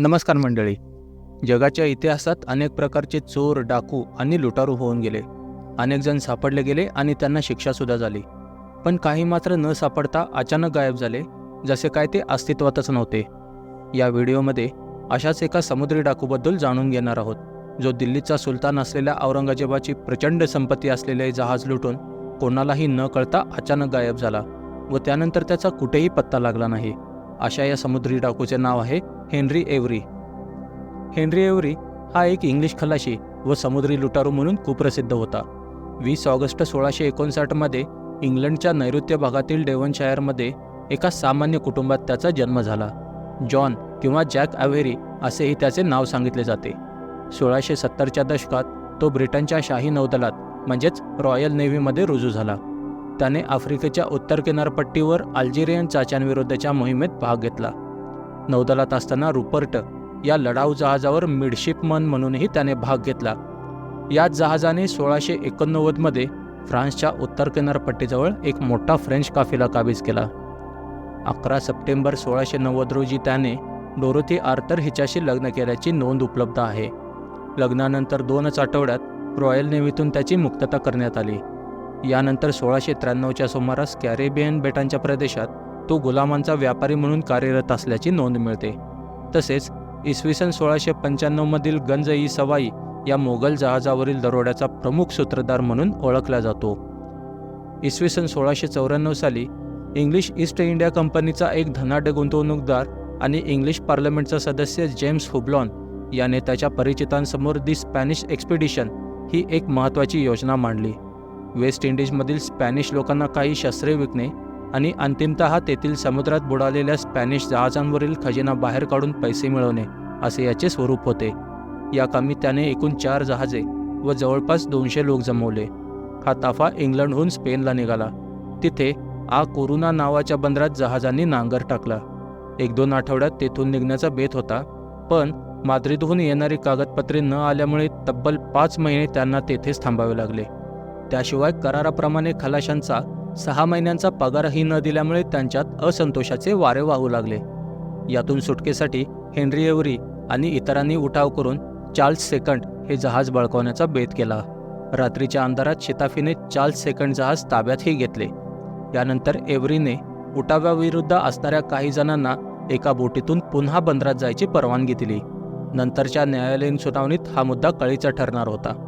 नमस्कार मंडळी. जगाच्या इतिहासात अनेक प्रकारचे चोर डाकू आणि लुटारू होऊन गेले. अनेक जण सापडले गेले आणि त्यांना शिक्षासुद्धा झाली. पण काही मात्र न सापडता अचानक गायब झाले जसे काय ते अस्तित्वातच नव्हते. या व्हिडिओमध्ये अशाच एका समुद्री डाकूबद्दल जाणून घेणार आहोत जो दिल्लीचा सुलतान असलेल्या औरंगजेबाची प्रचंड संपत्ती असलेले जहाज लुटून कोणालाही न कळता अचानक गायब झाला व त्यानंतर त्याचा कुठेही पत्ता लागला नाही. अशा या समुद्री डाकूचे नाव आहे हेनरी एव्हरी हेनरी एव्हरी हा एक इंग्लिश खलाशी व समुद्री लुटारू म्हणून कुप्रसिद्ध होता. वीस ऑगस्ट सोळाशे एकोणसाठमध्ये इंग्लंडच्या नैऋत्य भागातील डेव्हनशायरमध्ये एका सामान्य कुटुंबात त्याचा जन्म झाला. जॉन किंवा जॅक अव्हेरी असेही त्याचे नाव सांगितले जाते. सोळाशे सत्तरच्या दशकात तो ब्रिटनच्या शाही नौदलात म्हणजेच रॉयल नेव्हीमध्ये रुजू झाला. त्याने आफ्रिकेच्या उत्तर किनारपट्टीवर अल्जेरियन चाच्यांविरुद्धच्या मोहिमेत भाग घेतला. नौदलात असताना रुपर्ट या लढाऊ जहाजावर मिडशिपमन म्हणूनही त्याने भाग घेतला. याच जहाजाने सोळाशे एकोणनव्वदमध्ये फ्रान्सच्या उत्तर किनारपट्टीजवळ एक मोठा फ्रेंच काफिला काबीज केला. अकरा सप्टेंबर सोळाशे नव्वद रोजी त्याने डोरोथी आर्थर हिच्याशी लग्न केल्याची नोंद उपलब्ध आहे. लग्नानंतर दोनच आठवड्यात रॉयल नेव्हीतून त्याची मुक्तता करण्यात आली. यानंतर सोळाशे त्र्याण्णवच्या सुमारास कॅरेबियन बेटांच्या प्रदेशात तो गुलामांचा व्यापारी म्हणून कार्यरत असल्याची नोंद मिळते. तसेच इसवी सन सोळाशे पंच्याण्णवमधील गंज ई सवाई या मोगल जहाजावरील दरोड्याचा प्रमुख सूत्रधार म्हणून ओळखला जातो. इसवी सन सोळाशे चौऱ्याण्णव साली इंग्लिश ईस्ट इंडिया कंपनीचा एक धनाढ्य गुंतवणूकदार आणि इंग्लिश पार्लमेंटचा सदस्य जेम्स हुबलॉन याने त्याच्या परिचितांसमोर दी स्पॅनिश एक्सपिडिशन ही एक महत्त्वाची योजना मांडली. वेस्ट इंडिजमधील स्पॅनिश लोकांना काही शस्त्रे विकणे आणि अंतिमत तेथील समुद्रात बुडालेल्या स्पॅनिश जहाजांवरील खजिना बाहेर काढून पैसे मिळवणे असे याचे स्वरूप होते. या कामी त्याने एकूण चार जहाजे व जवळपास दोनशे लोक जमवले. हा ताफा इंग्लंडहून स्पेनला निघाला. तिथे आ कोरुना नावाच्या बंदरात जहाजांनी नांगर टाकला. एक दोन आठवड्यात तेथून निघण्याचा बेत होता पण माद्रिदहून येणारी कागदपत्रे न आल्यामुळे तब्बल पाच महिने त्यांना तेथेच थांबावे लागले. त्याशिवाय कराराप्रमाणे खलाशांचा सहा महिन्यांचा पगारही न दिल्यामुळे त्यांच्यात असंतोषाचे वारे वाहू लागले. यातून सुटकेसाठी हेनरी एव्हरी आणि इतरांनी उठाव करून चार्ल्स सेकंड हे जहाज बळकावण्याचा बेत केला. रात्रीच्या अंधारात शिताफीने चार्ल्स सेकंड जहाज ताब्यातही घेतले. यानंतर एव्हरीने उठाव्याविरुद्ध असणाऱ्या काही जणांना एका बोटीतून पुन्हा बंदरात जायची परवानगी दिली. नंतरच्या न्यायालयीन सुनावणीत हा मुद्दा कळीचा ठरणार होता.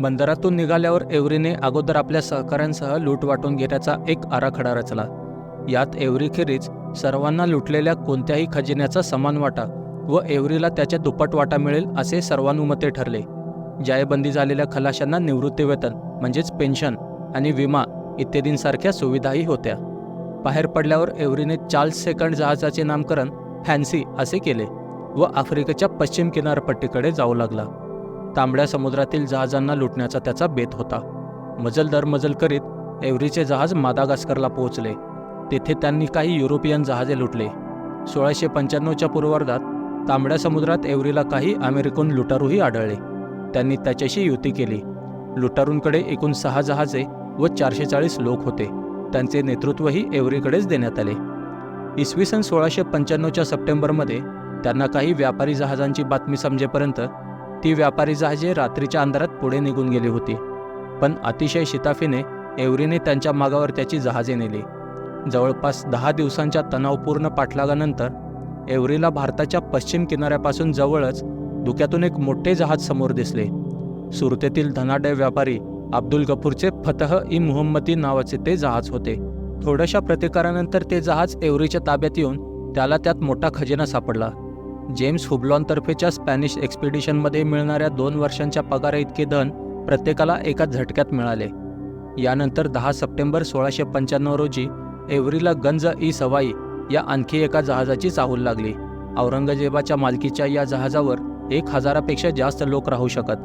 बंदरातून निघाल्यावर एव्हरीने अगोदर आपल्या सहकाऱ्यांसह लूट वाटून घेण्याचा एक आराखडा रचला. यात एव्हरीखेरीज सर्वांना लुटलेल्या कोणत्याही खजिन्याचा समान वाटा व एव्हरीला त्याच्या दुप्पट वाटा मिळेल असे सर्वानुमते ठरले. जायबंदी झालेल्या खलाशांना निवृत्तीवेतन म्हणजेच पेन्शन आणि विमा इत्यादींसारख्या सुविधाही होत्या. बाहेर पडल्यावर एव्हरीने चार्ल्स सेकंड जहाजाचे नामकरण फॅन्सी असे केले व आफ्रिकेच्या पश्चिम किनारपट्टीकडे जाऊ लागला. तांबड्या समुद्रातील जहाजांना लुटण्याचा त्याचा बेत होता. मजल दर मजल करीत एव्हरीचे जहाज मादागास्करला पोहोचले. तेथे त्यांनी काही युरोपियन जहाजे लुटले. सोळाशे पंच्याण्णवच्या पूर्वार्धात तांबड्या समुद्रात एव्हरीला काही अमेरिकन लुटारूही आढळले. त्यांनी त्याच्याशी युती केली. लुटारूंकडे एकूण सहा जहाजे व चारशे चाळीस लोक होते. त्यांचे नेतृत्वही एव्हरीकडेच देण्यात आले. इसवी सन सोळाशे पंच्याण्णवच्या सप्टेंबरमध्ये त्यांना काही व्यापारी जहाजांची बातमी समजेपर्यंत ती व्यापारी जहाजे रात्रीच्या अंधारात पुढे निघून गेली होती. पण अतिशय शिताफीने एवरीने त्यांच्या मागावर त्याची जहाजे नेली. जवळपास दहा दिवसांच्या तणावपूर्ण पाठलागानंतर एवरीला भारताच्या पश्चिम किनाऱ्यापासून जवळच धुक्यातून एक मोठे जहाज समोर दिसले. सुरतेतील धनाढ्य व्यापारी अब्दुल गफूरचे फतह इ मुहम्मदी नावाचे ते जहाज होते. थोड्याशा प्रतिकारानंतर ते जहाज एवरीच्या ताब्यात येऊन त्याला त्यात मोठा खजिना सापडला. जेम्स हुबलॉनतर्फेच्या स्पॅनिश एक्सपिडिशनमध्ये मिळणाऱ्या दोन वर्षांच्या पगारा इतके धन प्रत्येकाला एका झटक्यात मिळाले. यानंतर दहा सप्टेंबर सोळाशे पंच्याण्णव रोजी एव्हरीला गंज ई सवाई या आणखी एका जहाजाची चाहूल लागली. औरंगजेबाच्या मालकीच्या या जहाजावर एक हजारापेक्षा जास्त लोक राहू शकत.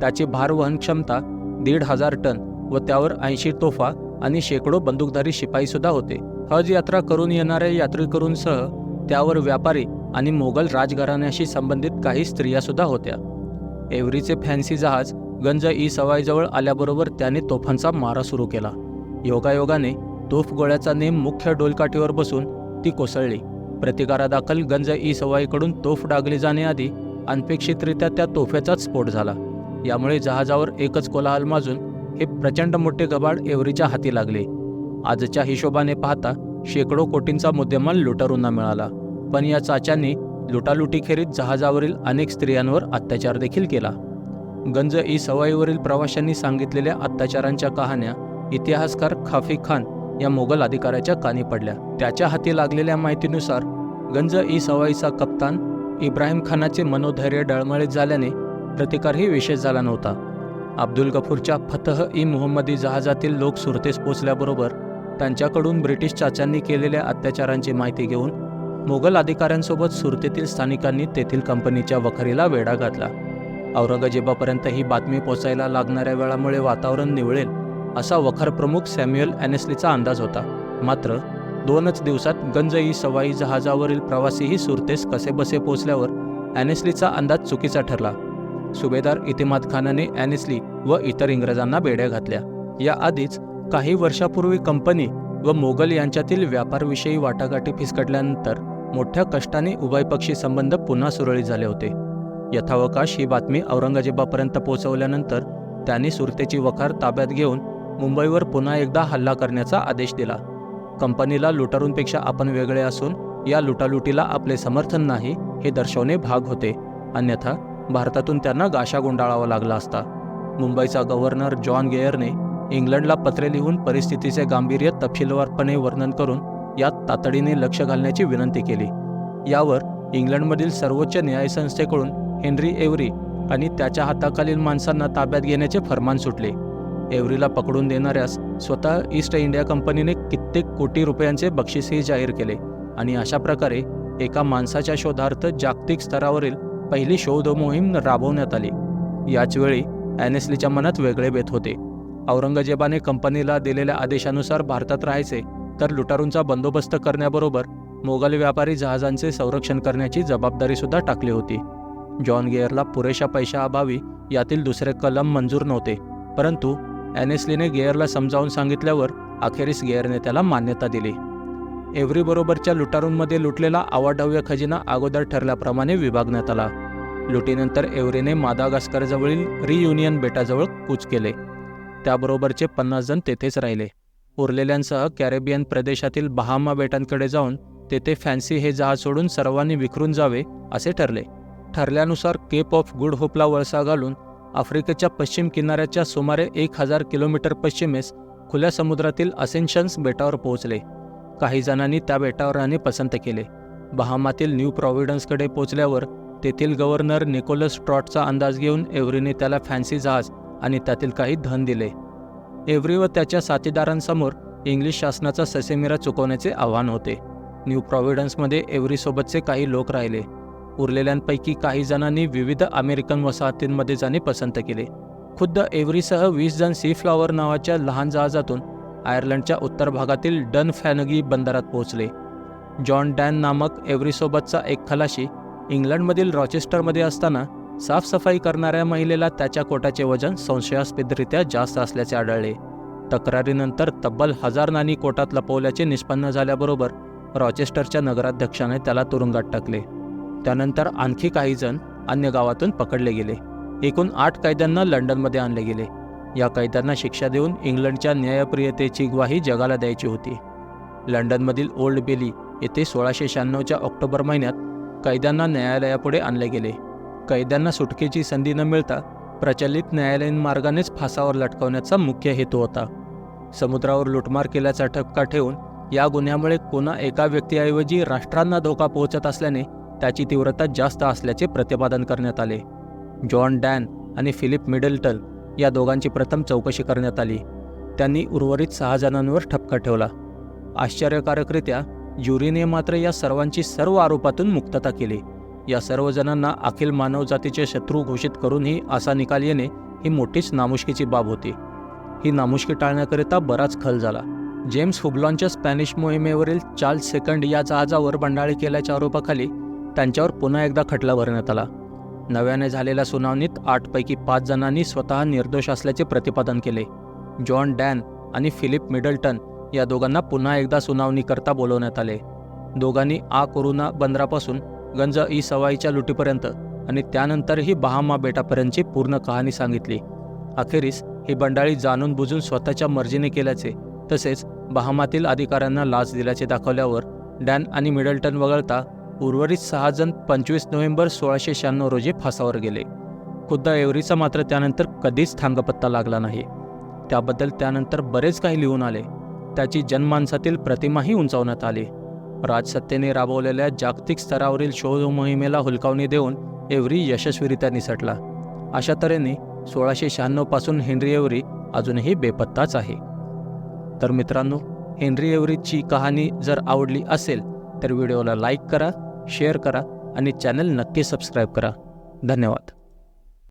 त्याची भारवहन क्षमता दीड हजार टन व त्यावर ऐंशी तोफा आणि शेकडो बंदूकधारी शिपाईसुद्धा होते. हज यात्रा करून येणाऱ्या यात्रेकरूंसह त्यावर व्यापारी आणि मोगल राजघराण्याशी संबंधित काही स्त्रियासुद्धा होत्या. एव्हरीचे फॅन्सी जहाज गंज ई सवाईजवळ आल्याबरोबर त्याने तोफांचा मारा सुरू केला. योगायोगाने तोफ गोळ्याचा नेम मुख्य डोलकाठीवर बसून ती कोसळली. प्रतिकारादाखल गंज ई सवाईकडून तोफ डागली जाण्याआधी अनपेक्षितरित्या त्या तोफेचाच स्फोट झाला. यामुळे जहाजावर एकच कोलाहल माजून हे प्रचंड मोठे गबाड एव्हरीच्या हाती लागले. आजच्या हिशोबाने पाहता शेकडो कोटींचा मुद्देमाल लुटारूंना मिळाला. पण या चाच्यांनी लुटालुटीखेरीत जहाजावरील अनेक स्त्रियांवर अत्याचार देखील केला. गंज ई सवाईवरील प्रवाशांनी सांगितलेल्या अत्याचारांच्या कहाण्या इतिहासकार खाफी खान या मोगल अधिकाऱ्याच्या कानी पडल्या. त्याच्या हाती लागलेल्या माहितीनुसार गंज ई सवाईचा कप्तान इब्राहिम खानाचे मनोधैर्य डळमळीत झाल्याने प्रतिकारही विशेष झाला नव्हता. अब्दुल गफूरच्या फतह ई मुहम्मदी जहाजातील लोक सुरतेस पोचल्याबरोबर त्यांच्याकडून ब्रिटिश चाच्यांनी केलेल्या अत्याचारांची माहिती घेऊन मोगल अधिकाऱ्यांसोबत सुरतेतील स्थानिकांनी तेथील कंपनीच्या वखारीला वेढा घातला. औरंगजेबापर्यंत ही बातमी पोचायला लागणाऱ्या वेळामुळे वातावरण निवळेल असा वखार प्रमुख सॅम्युअल ॲनेस्लीचा अंदाज होता. मात्र दोनच दिवसात गंज सवाई जहाजावरील प्रवासीही सुरतेस कसेबसे पोचल्यावर ॲनेस्लीचा अंदाज चुकीचा ठरला. सुभेदार इतिमाद खानाने ॲनेस्ली व इतर इंग्रजांना बेड्या घातल्या. याआधीच काही वर्षापूर्वी कंपनी व मोगल यांच्यातील व्यापारविषयी वाटाघाटी फिसकटल्यानंतर मोठ्या कष्टाने उभयपक्षी संबंध पुन्हा सुरळीत झाले होते. यथावकाश ही बातमी औरंगजेबापर्यंत पोहोचवल्यानंतर त्यांनी सुरतेची वखार ताब्यात घेऊन मुंबईवर पुन्हा एकदा हल्ला करण्याचा आदेश दिला. कंपनीला लुटारूंपेक्षा आपण वेगळे असून या लुटालुटीला आपले समर्थन नाही हे दर्शवणे भाग होते. अन्यथा भारतातून त्यांना गाशा गुंडाळावा लागला असता. मुंबईचा गव्हर्नर जॉन गेयरने इंग्लंडला पत्रे लिहून परिस्थितीचे गांभीर्य तपशीलवारपणे वर्णन करून यात तातडीने लक्ष घालण्याची विनंती केली. यावर इंग्लंडमधील सर्वोच्च न्यायसंस्थेकडून हेनरी एव्हरी आणि त्याच्या हाताखालील माणसांना ताब्यात घेण्याचे फरमान सुटले. एव्हरीला पकडून देणाऱ्यास स्वतः ईस्ट इंडिया कंपनीने कित्येक कोटी रुपयांचे बक्षीसही जाहीर केले आणि अशा प्रकारे एका माणसाच्या शोधार्थ जागतिक स्तरावरील पहिली शोध मोहीम राबवण्यात आली. याचवेळी ॲनेस्लीच्या मनात वेगळे बेत होते. औरंगजेबाने कंपनीला दिलेल्या आदेशानुसार भारतात राहायचे तर लुटारूंचा बंदोबस्त करण्याबरोबर मोगल व्यापारी जहाजांचे संरक्षण करण्याची जबाबदारीसुद्धा टाकली होती. जॉन गेअरला पुरेशा पैशाअभावी यातील दुसरे कलम मंजूर नव्हते परंतु ॲनेस्लीने गेअरला समजावून सांगितल्यावर अखेरीस गेअरने त्याला मान्यता दिली. एव्हरीबरोबरच्या लुटारूंमध्ये लुटलेला आवाढव्य खजिना अगोदर ठरल्याप्रमाणे विभागण्यात आला. लुटीनंतर एव्हरीने मादागास्करजवळील रियुनियन बेटाजवळ कूच केले. त्याबरोबरचे पन्नास जण तेथेच राहिले. उरलेल्यांसह कॅरेबियन प्रदेशातील बहामा बेटांकडे जाऊन तेथे फॅन्सी हे जहाज सोडून सर्वांनी विखरून जावे असे ठरले. ठरल्यानुसार केप ऑफ गुड होपला वळसा घालून आफ्रिकेच्या पश्चिम किनाऱ्याच्या सुमारे एक हजार किलोमीटर पश्चिमेस खुल्या समुद्रातील असेन्शन्स बेटावर पोहोचले. काही जणांनी त्या बेटावर राहणे पसंत केले. बहामातील न्यू प्रॉव्हिडन्सकडे पोचल्यावर तेथील गव्हर्नर निकोलस ट्रॉटचा अंदाज घेऊन एव्हरीने त्याला फॅन्सी जहाज आणि त्यातील काही धन दिले. एव्हरी व त्याच्या साथीदारांसमोर इंग्लिश शासनाचा ससेमिरा चुकवण्याचे आव्हान होते. न्यू प्रॉव्हिडन्समध्ये एव्हरीसोबतचे काही लोक राहिले. उरलेल्यांपैकी काही जणांनी विविध अमेरिकन वसाहतींमध्ये जाणे पसंत केले. खुद्द एव्हरीसह वीस जण सी फ्लॉवर नावाच्या लहान जहाजातून आयर्लंडच्या उत्तर भागातील डन फॅनगी बंदरात पोहोचले. जॉन डॅन नामक एव्हरीसोबतचा एक खलाशी इंग्लंडमधील रॉचेस्टरमध्ये असताना साफसफाई करणाऱ्या महिलेला त्याच्या कोटाचे वजन संशयास्पदरित्या जास्त असल्याचे आढळले. तक्रारीनंतर तब्बल हजार नाणी कोटात लपवल्याचे निष्पन्न झाल्याबरोबर रॉचेस्टरच्या नगराध्यक्षाने त्याला तुरुंगात टाकले. त्यानंतर आणखी काही जण अन्य गावातून पकडले गेले. एकूण आठ कैद्यांना लंडनमध्ये आणले गेले. या कैद्यांना शिक्षा देऊन इंग्लंडच्या न्यायप्रियतेची ग्वाही जगाला द्यायची होती. लंडनमधील ओल्ड बेली येथे सोळाशे शहाण्णवच्या ऑक्टोबर महिन्यात कैद्यांना न्यायालयापुढे आणले गेले. कैद्यांना सुटकेची संधी न मिळता प्रचलित न्यायालयीन मार्गानेच फासावर लटकवण्याचा मुख्य हेतू होता. समुद्रावर लुटमार केल्याचा ठपका ठेवून या गुन्ह्यामुळे कोणा एका व्यक्तीऐवजी राष्ट्रांना धोका पोहोचत असल्याने त्याची तीव्रता जास्त असल्याचे प्रतिपादन करण्यात आले. जॉन डॅन आणि फिलिप मिडल्टन या दोघांची प्रथम चौकशी करण्यात आली. त्यांनी उर्वरित सहा जणांवर ठपका ठेवला. आश्चर्यकारकरित्या ज्युरीने मात्र या सर्वांची सर्व आरोपातून मुक्तता केली. या सर्वजणांना अखिल मानवजातीचे शत्रू घोषित करूनही असा निकाल येणे ही मोठीच नामुष्कीची बाब होती. ही नामुष्की टाळण्याकरिता बराच खल झाला. जेम्स हुबलॉनच्या स्पॅनिश मोहिमेवरील चार्ल्स सेकंड या जहाजावर बंडाळी केल्याच्या आरोपाखाली त्यांच्यावर पुन्हा एकदा खटला भरण्यात आला. नव्याने झालेल्या सुनावणीत आठपैकी पाच जणांनी स्वतः निर्दोष असल्याचे प्रतिपादन केले. जॉन डॅन आणि फिलिप मिडल्टन या दोघांना पुन्हा एकदा सुनावणीकरता बोलवण्यात आले. दोघांनी आ कोरुना बंदरापासून गंज ई सवाईच्या लुटीपर्यंत आणि त्यानंतरही बहामा बेटापर्यंतची पूर्ण कहाणी सांगितली. अखेरीस ही बंडाळी जाणून बुजून स्वतःच्या मर्जीने केल्याचे तसेच बहामातील अधिकाऱ्यांना लाच दिल्याचे दाखवल्यावर डॅन आणि मिडल्टन वगळता उर्वरित सहा जण पंचवीस नोव्हेंबर सोळाशे शहाण्णव रोजी फासावर गेले. खुद्द एवरीचा मात्र त्यानंतर कधीच थांगपत्ता लागला नाही. त्याबद्दल त्यानंतर बरेच काही लिहून आले. त्याची जनमानसातील प्रतिमाही उंचावण्यात आली. राजसत्तेने राबवलेल्या जागतिक स्तरावरील शोध मोहिमेला हुलकावणी देऊन एव्हरी यशस्वीरित्या निसटला. अशा तऱ्हेने सोळाशे शहाण्णवपासून हेनरी एव्हरी अजूनही बेपत्ताच आहे. तर मित्रांनो हेनरी एव्हरीची कहाणी जर आवडली असेल तर व्हिडिओला लाईक करा शेअर करा आणि चॅनल नक्की सबस्क्राईब करा. धन्यवाद.